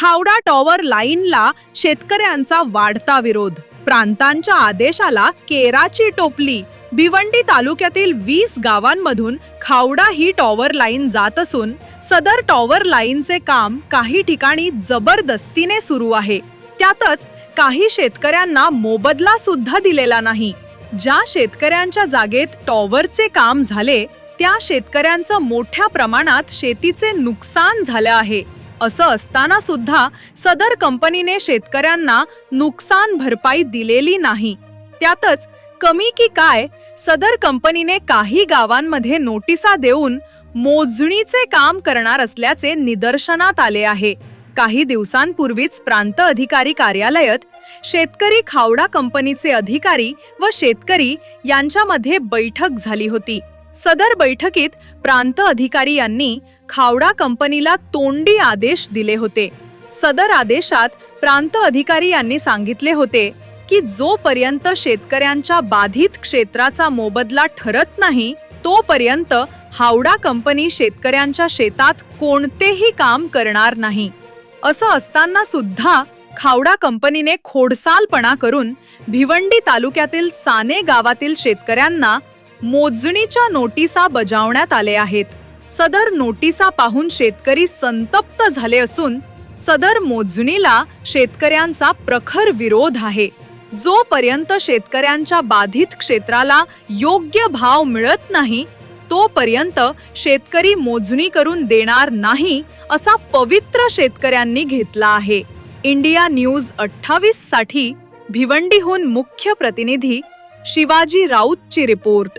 Khavda tower लाईनला शेतकऱ्यांचा वाढता विरोध. प्रांतांच्या आदेशाला केराची टोपली. भिवंडी तालुक्यातील वीस गावांमधून खावडा ही टॉवर लाईन जात असून सदर टॉवर लाईनचे काम काही ठिकाणी जबरदस्तीने सुरू आहे. त्यातच काही शेतकऱ्यांना मोबदला सुद्धा दिलेला नाही. ज्या शेतकऱ्यांच्या जागेत टॉवरचे काम झाले त्या शेतकऱ्यांचं मोठ्या प्रमाणात शेतीचे नुकसान झालं आहे. असं असताना सुद्धा सदर कंपनीने शेतकऱ्यांना नुकसान भरपाई दिलेली नाही. त्यातच कमी की काय सदर कंपनीने काही गावांमध्ये नोटिसा देऊन मोजणीचे काम करणार असल्याचे निदर्शनात आले आहे. काही दिवसांपूर्वीच प्रांत अधिकारी कार्यालयात शेतकरी खावडा कंपनीचे अधिकारी व शेतकरी यांच्यामध्ये बैठक झाली होती. सदर बैठकीत प्रांत अधिकारी यांनी खावडा कंपनीला तोंडी आदेश दिले होते. सदर आदेशात प्रांत अधिकारी यांनी सांगितले होते की जोपर्यंत शेतकऱ्यांच्या बाधित क्षेत्राचा मोबदला ठरत नाही तोपर्यंत हावडा कंपनी शेतकऱ्यांच्या शेतात कोणतेही काम करणार नाही. असं असताना सुद्धा खावडा कंपनीने खोडसालपणा करून भिवंडी तालुक्यातील साने गावातील शेतकऱ्यांना मोजणीच्या नोटिसा बजावण्यात आले आहेत. सदर नोटिसा पाहून शेतकरी संतप्त झाले असून सदर मोजणीला शेतकऱ्यांचा प्रखर विरोध आहे. जोपर्यंत शेतकऱ्यांच्या बाधित क्षेत्राला योग्य भाव मिळत नाही तोपर्यंत शेतकरी मोजणी करून देणार नाही असा पवित्र शेतकऱ्यांनी घेतला आहे. इंडिया न्यूज अठ्ठावीससाठी भिवंडीहून मुख्य प्रतिनिधी शिवाजी राऊतची रिपोर्ट.